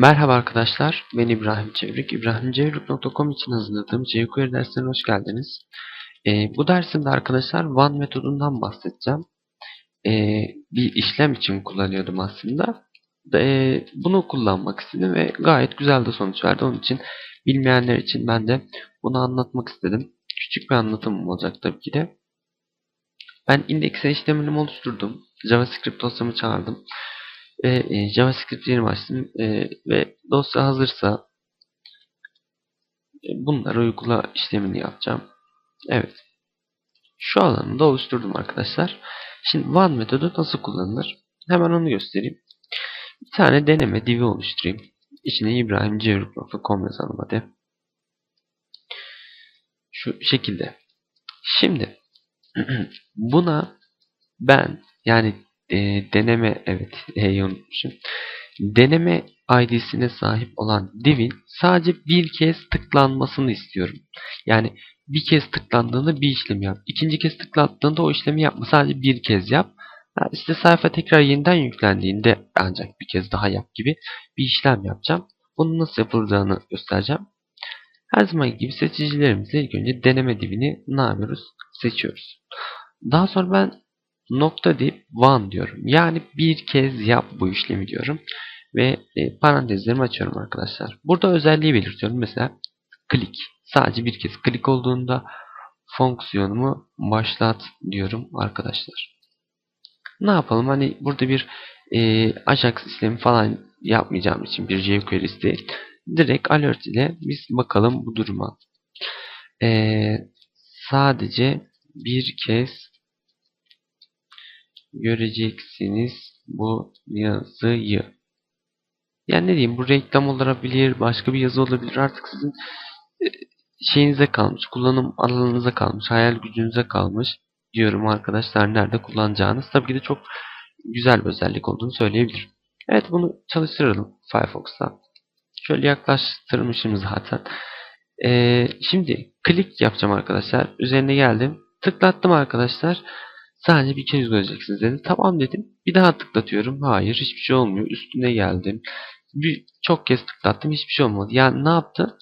Merhaba arkadaşlar, ben İbrahim Çevrik. İbrahimcevrik.com için hazırladığım jQuery derslerine hoş geldiniz. Ee, bu dersimde arkadaşlar one metodundan bahsedeceğim. Ee, bir işlem için kullanıyordum aslında. Ee, bunu kullanmak istedim ve gayet güzel de sonuç verdi. Onun için bilmeyenler için ben de bunu anlatmak istedim. Küçük bir anlatımım olacak tabii ki de. Ben indekse işlemini oluşturdum. JavaScript dosyamı çağırdım ve e, JavaScript yerimi açtım e, ve dosya hazırsa e, bunları uygula işlemini yapacağım. Evet. Şu alanı da oluşturdum arkadaşlar. Şimdi one metodu nasıl kullanılır? Hemen onu göstereyim. Bir tane deneme divi oluşturayım. İçine ibrahimcevruk.com yazalım hadi. Şu şekilde. Şimdi buna ben yani e, deneme evet E'yi unutmuşum. Deneme ID'sine sahip olan divin sadece bir kez tıklanmasını istiyorum. Yani bir kez tıklandığında bir işlem yap. İkinci kez tıklandığında o işlemi yapma. Sadece bir kez yap. Yani işte sayfa tekrar yeniden yüklendiğinde ancak bir kez daha yap gibi bir işlem yapacağım. Bunun nasıl yapıldığını göstereceğim. Her zaman gibi seçicilerimizle ilk önce deneme divini ne yapıyoruz? Seçiyoruz. Daha sonra ben nokta deyip one diyorum. Yani bir kez yap bu işlemi diyorum. Ve e, parantezlerimi açıyorum arkadaşlar. Burada özelliği belirtiyorum. Mesela klik. Sadece bir kez klik olduğunda fonksiyonumu başlat diyorum arkadaşlar. Ne yapalım? Hani burada bir e, Ajax işlemi falan yapmayacağım için bir jQuery değil. Direkt alert ile biz bakalım bu duruma. E, sadece bir kez göreceksiniz bu yazıyı. Yani ne diyeyim bu reklam olabilir, başka bir yazı olabilir. Artık sizin e, şeyinize kalmış, kullanım alanınıza kalmış, hayal gücünüze kalmış diyorum arkadaşlar nerede kullanacağınız. Tabii ki de çok güzel bir özellik olduğunu söyleyebilirim. Evet bunu çalıştıralım Firefox'ta. Şöyle yaklaştırmışım zaten. Ee, şimdi klik yapacağım arkadaşlar. Üzerine geldim. Tıklattım arkadaşlar. Sadece bir kez göreceksiniz dedi. Tamam dedim. Bir daha tıklatıyorum. Hayır hiçbir şey olmuyor. Üstüne geldim. Bir, çok kez tıklattım. Hiçbir şey olmadı. Yani ne yaptı?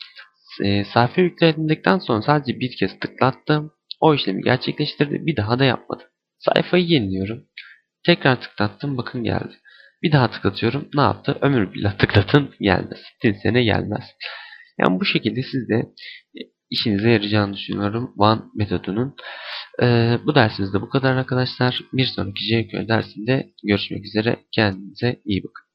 E, sayfa yükledildikten sonra sadece bir kez tıklattım. O işlemi gerçekleştirdi. Bir daha da yapmadı. Sayfayı yeniliyorum. Tekrar tıklattım. Bakın geldi. Bir daha tıklatıyorum. Ne yaptı? Ömür billah tıklatın gelmez. Sene gelmez. Yani bu şekilde siz de işinize yarayacağını düşünüyorum. One metodunun. Ee, bu dersimizde bu kadar arkadaşlar. Bir sonraki JQuery dersinde görüşmek üzere. Kendinize iyi bakın.